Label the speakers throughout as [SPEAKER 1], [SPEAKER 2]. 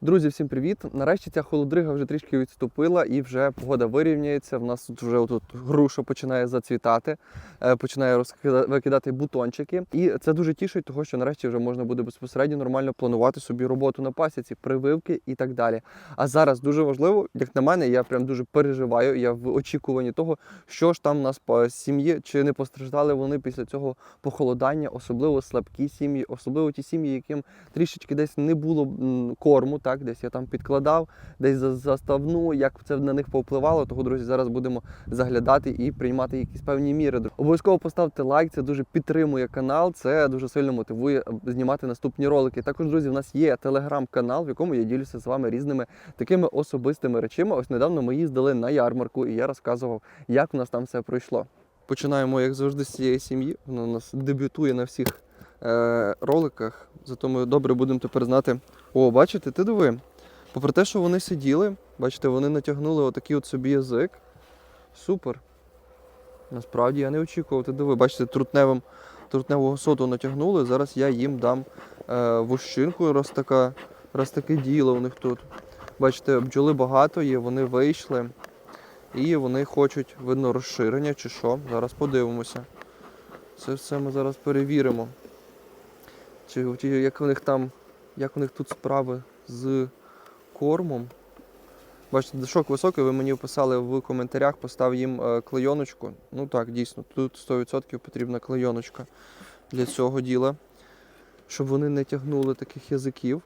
[SPEAKER 1] Друзі, всім привіт! Нарешті ця холодрига вже трішки відступила і вже погода вирівняється. В нас тут вже тут груша починає зацвітати, е, починає розкида- викидати бутончики. І це дуже тішить, того що нарешті вже можна буде безпосередньо нормально планувати собі роботу на пасіці, прививки і так далі. А зараз дуже важливо, як на мене, я прям дуже переживаю. Я в очікуванні того, що ж там у нас по сім'ї, чи не постраждали вони після цього похолодання, особливо слабкі сім'ї, особливо ті сім'ї, яким трішечки десь не було корму, так десь я там підкладав, десь за- заставну, як це на них повпливало. Того, друзі, зараз будемо заглядати і приймати якісь певні міри. Обов'язково поставте лайк, це дуже підтримує канал, це дуже сильно мотивує е, знімати наступні ролики. Також, друзі, в нас є телеграм-канал, в якому я ділюся з вами різними такими особистими речами. Ось недавно ми їздили на ярмарку, і я розказував, як у нас там все пройшло. Починаємо, як завжди, з цієї сім'ї. Вона у нас дебютує на всіх роликах. Зато ми добре будемо тепер знати. О, бачите, ти диви. Попри те, що вони сиділи, бачите, вони натягнули отакий от собі язик. Супер. Насправді я не очікував. Ти диви, бачите, трутневим, трутневого соту натягнули. Зараз я їм дам е, вущинку, раз, така, раз таке діло у них тут. Бачите, бджоли багато є, вони вийшли. І вони хочуть, видно, розширення чи що. Зараз подивимося. Це все ми зараз перевіримо. Чи, чи як у них там, як у них тут справи з кормом. Бачите, дешок високий, ви мені писали в коментарях, постав їм е, клейоночку. Ну так, дійсно, тут 100% потрібна клейоночка для цього діла, щоб вони не тягнули таких язиків.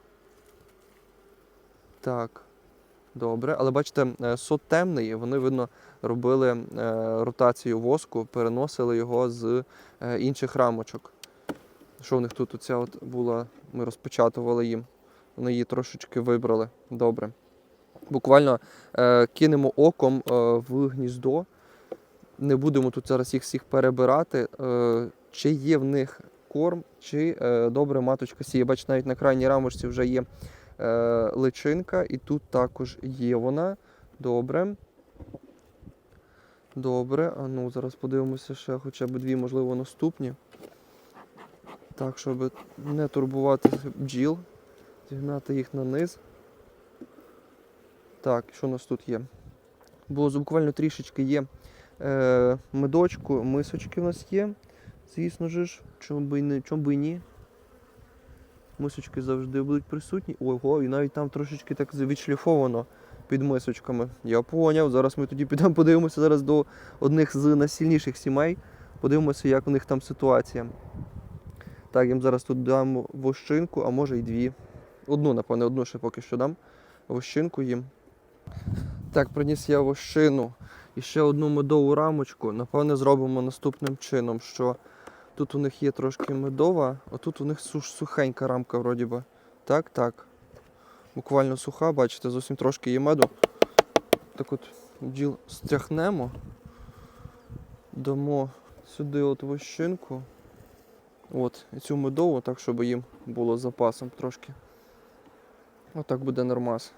[SPEAKER 1] Так, добре. Але бачите, е, сот темний, вони, видно, робили е, ротацію воску, переносили його з інших рамочок. Що в них тут оця от була, ми розпечатували їм. Вони її трошечки вибрали. Добре. Буквально е, кинемо оком е, в гніздо. Не будемо тут зараз їх всіх перебирати. Е, чи є в них корм, чи е, добре маточка сіє. Бачите, навіть на крайній рамочці вже є е, личинка, і тут також є вона. Добре. Добре. А ну, зараз подивимося ще хоча б дві, можливо, наступні. Так, щоб не турбувати бджіл, зігнати їх на низ. Так, що у нас тут є? Бо буквально трішечки є е, медочку, мисочки у нас є. Звісно ж, чому би не, чому би і ні. Мисочки завжди будуть присутні. Ого, і навіть там трошечки так відшліфовано під мисочками. Я поняв. Зараз ми тоді підемо подивимося зараз до одних з найсильніших сімей. Подивимося, як у них там ситуація. Так, їм зараз тут дам вощинку, а може й дві. Одну, напевне, одну ще поки що дам. Вощинку їм. Так, приніс я вощину і ще одну медову рамочку. Напевне, зробимо наступним чином, що тут у них є трошки медова, а тут у них сухенька рамка, вроді би. Так, так. Буквально суха, бачите, зовсім трошки є меду. Так от діл стряхнемо. Дамо сюди от вощинку. От, і цю медову, так, щоб їм було запасом трошки. Отак буде нормас.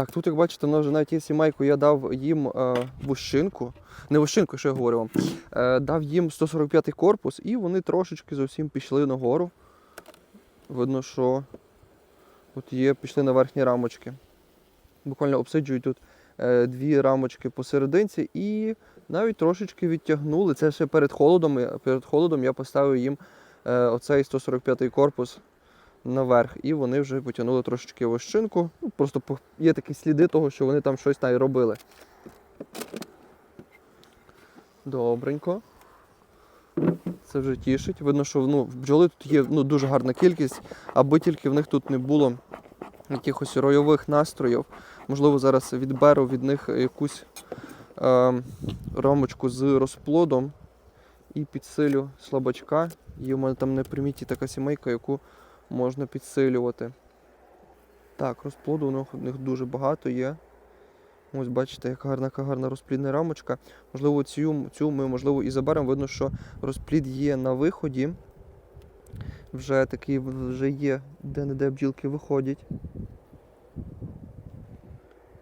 [SPEAKER 1] Так, тут, як бачите, навіть є сімейку, я дав їм е, вущинку. Не вущинку, що я говорю вам. Е, дав їм 145-й корпус, і вони трошечки зовсім пішли нагору. Видно, що от є, пішли на верхні рамочки. Буквально обсиджують тут е, дві рамочки посерединці і навіть трошечки відтягнули. Це ще перед холодом. я- Перед холодом я поставив їм е, оцей 145-й корпус наверх, і вони вже потягнули трошечки вощинку. Ну, просто є такі сліди того, що вони там щось там і робили. Добренько. Це вже тішить. Видно, що ну, бджоли тут є ну, дуже гарна кількість, аби тільки в них тут не було якихось ройових настроїв. Можливо, зараз відберу від них якусь е, рамочку з розплодом і підсилю слабачка. Є в мене там на приміті така сімейка, яку можна підсилювати. Так, розплоду у них, дуже багато є. Ось бачите, яка гарна, яка гарна розплідна рамочка. Можливо, цю, цю ми можливо і заберемо. Видно, що розплід є на виході. Вже такий вже є, де-не-де бджілки виходять.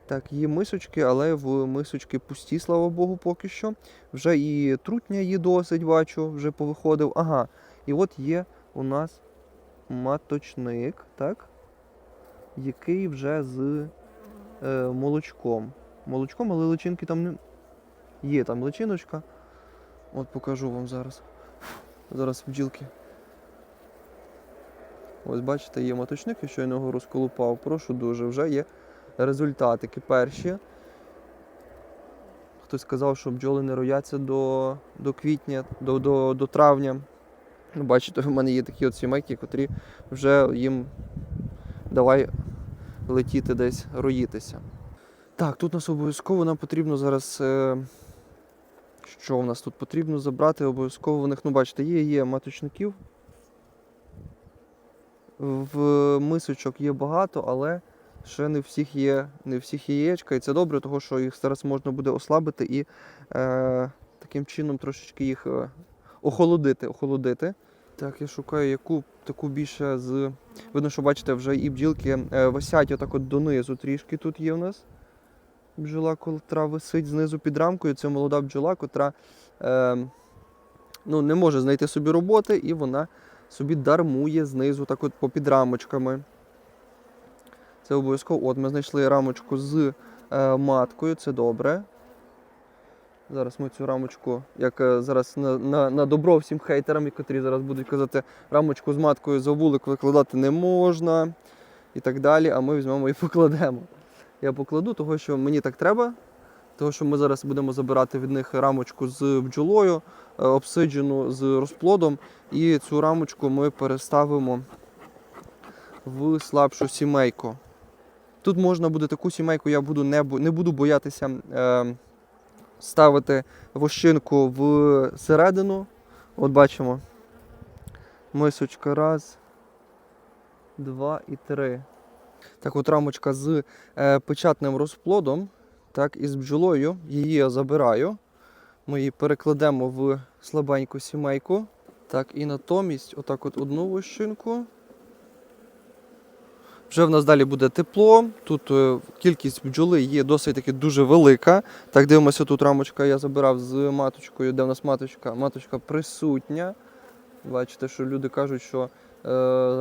[SPEAKER 1] Так, є мисочки, але в мисочки пусті, слава Богу, поки що. Вже і трутня є досить, бачу, вже повиходив. Ага. І от є у нас маточник, так? Який вже з е, молочком. Молочком, але личинки там не. Є там личиночка. От покажу вам зараз. Зараз бджілки. Ось бачите, є маточник, я щойно його розколупав. Прошу дуже, вже є результатики перші. Хтось сказав, що бджоли не рояться до, до квітня, до, до, до травня. Ну, Бачите, в мене є такі от сімейки, котрі вже їм давай летіти десь роїтися. Так, тут нас обов'язково нам потрібно зараз. Е, що в нас тут потрібно забрати? Обов'язково в них, ну бачите, є, є маточників. В мисочок є багато, але ще не всіх є, не всіх є яєчка. І це добре, тому що їх зараз можна буде ослабити і е, таким чином трошечки їх е, охолодити. охолодити. Так, я шукаю яку таку більше з. Видно, що бачите, вже і бджілки е, висять отак от донизу трішки тут є у нас. Бджола, котра висить знизу під рамкою. Це молода бджола, котра е, ну, не може знайти собі роботи, і вона собі дармує знизу, так от попід рамочками. Це обов'язково. От ми знайшли рамочку з е, маткою, це добре. Зараз ми цю рамочку, як е, зараз на, на, на добро всім хейтерам, які зараз будуть казати, рамочку з маткою за вулик викладати не можна і так далі, а ми візьмемо і покладемо. Я покладу, того що мені так треба, того що ми зараз будемо забирати від них рамочку з бджолою, е, обсиджену з розплодом, і цю рамочку ми переставимо в слабшу сімейку. Тут можна буде таку сімейку, я буду не, не буду боятися е, ставити вощинку в середину. От бачимо. Мисочка раз, два і три. Так, от рамочка з е, печатним розплодом, так, і з бджолою. Її я забираю. Ми її перекладемо в слабеньку сімейку. Так, і натомість, отак от одну вощинку. Вже в нас далі буде тепло. Тут е, кількість бджоли є досить таки дуже велика. Так, дивимося, тут рамочка я забирав з маточкою, де в нас маточка. Маточка присутня. Бачите, що люди кажуть, що е,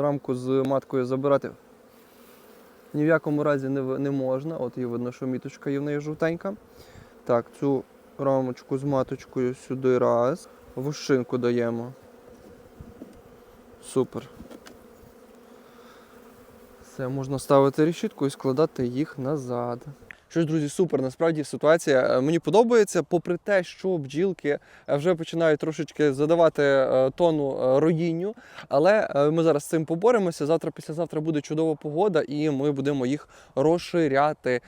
[SPEAKER 1] рамку з маткою забирати ні в якому разі не, не можна. От є видно, що міточка є в неї жовтенька. Так, цю рамочку з маточкою сюди раз. Вушинку даємо. Супер. Все, можна ставити решітку і складати їх назад. Що ж, друзі, супер. Насправді ситуація е, мені подобається, попри те, що бджілки е, вже починають трошечки задавати е, тону роїнню. Але ми зараз з цим поборемося. Завтра, післязавтра буде чудова погода, і ми будемо їх розширяти.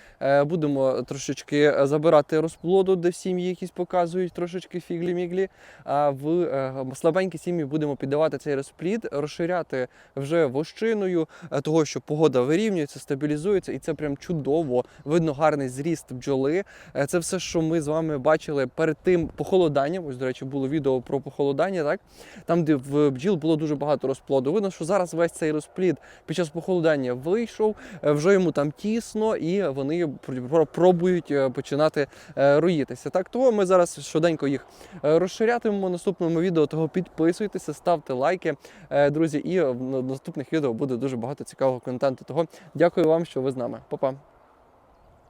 [SPEAKER 1] Будемо трошечки забирати розплоду, де сім'ї якісь показують трошечки фіглі-міглі. А в слабенькі сім'ї будемо піддавати цей розплід, розширяти вже вощиною, того, що погода вирівнюється, стабілізується, і це прям чудово. Видно гарний зріст бджоли. Е, Це все, що ми з вами бачили перед тим похолоданням. Ось, до речі, було відео про похолодання, так? Там, де в бджіл було дуже багато розплоду. Видно, що зараз весь цей розплід під час похолодання вийшов, е, вже йому там тісно, і вони пр- пр- пробують е, починати роїтися. Так, того ми зараз швиденько їх розширятимемо наступному відео. Того підписуйтеся, ставте лайки, друзі, і в наступних відео буде дуже багато цікавого контенту. Того дякую вам, що ви з нами. Па-па!